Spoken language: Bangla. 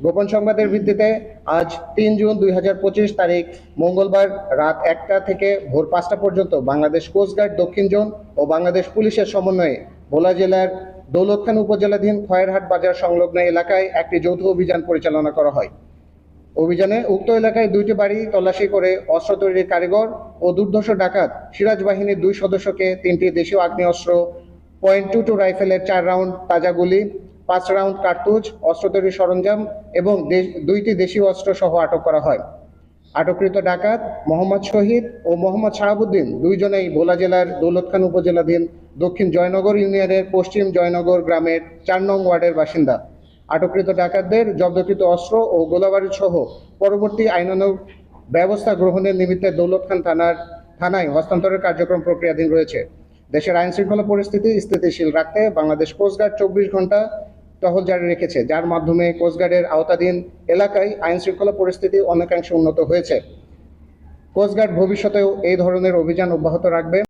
গোপন সংবাদের ভিত্তিতে আজ তিন জুন দুই হাজার পঁচিশ তারিখ মঙ্গলবার রাত একটা থেকে ভোর পাঁচটা পর্যন্ত বাংলাদেশ কোস্টগার্ড দক্ষিণ জোন ও বাংলাদেশ পুলিশের সমন্বয়ে ভোলা জেলার দৌলতখান উপজেলাধীন খয়েরহাট বাজার সংলগ্ন এলাকায় একটি যৌথ অভিযান পরিচালনা করা হয়। অভিযানে উক্ত এলাকায় দুইটি বাড়ি তল্লাশি করে অস্ত্র তৈরির কারিগর ও দুর্ধর্ষ ডাকাত সিরাজ বাহিনীর দুই সদস্যকে তিনটি দেশীয় আগ্নেয়াস্ত্র পয়েন্ট টু টু রাইফেলের চার রাউন্ড তাজা গুলি পাঁচ রাউন্ড কার্তুজ অস্ত্র তৈরির সরঞ্জাম এবং দুইটি দেশীয় অস্ত্র সহ আটক করা হয়। আটককৃত ডাকাত মোহাম্মদ শহীদ ও মোহাম্মদ শাহাবুদ্দিন দুইজনেই ভোলা জেলার দৌলতখান উপজেলাধীন দক্ষিণ জয়নগর ইউনিয়নের পশ্চিম জয়নগর গ্রামের চার নং ওয়ার্ডের বাসিন্দা। আটককৃত ডাকাতদের জব্দকৃত অস্ত্র ও গোলাবারুদ সহ পরবর্তী আইনানুগ ব্যবস্থা গ্রহণের নিমিত্তে দৌলতখান থানার থানায় হস্তান্তরের কার্যক্রম প্রক্রিয়াধীন রয়েছে। দেশের আইন শৃঙ্খলা পরিস্থিতি স্থিতিশীল রাখতে বাংলাদেশ কোস্টগার্ড চব্বিশ ঘণ্টা টহল জারি রেখেছে, যার মাধ্যমে কোস্টগার্ডের আওতাধীন এলাকায় আইন শৃঙ্খলা পরিস্থিতি অনেকাংশে উন্নত হয়েছে। কোস্টগার্ড ভবিষ্যতেও এই ধরনের অভিযান অব্যাহত রাখবে।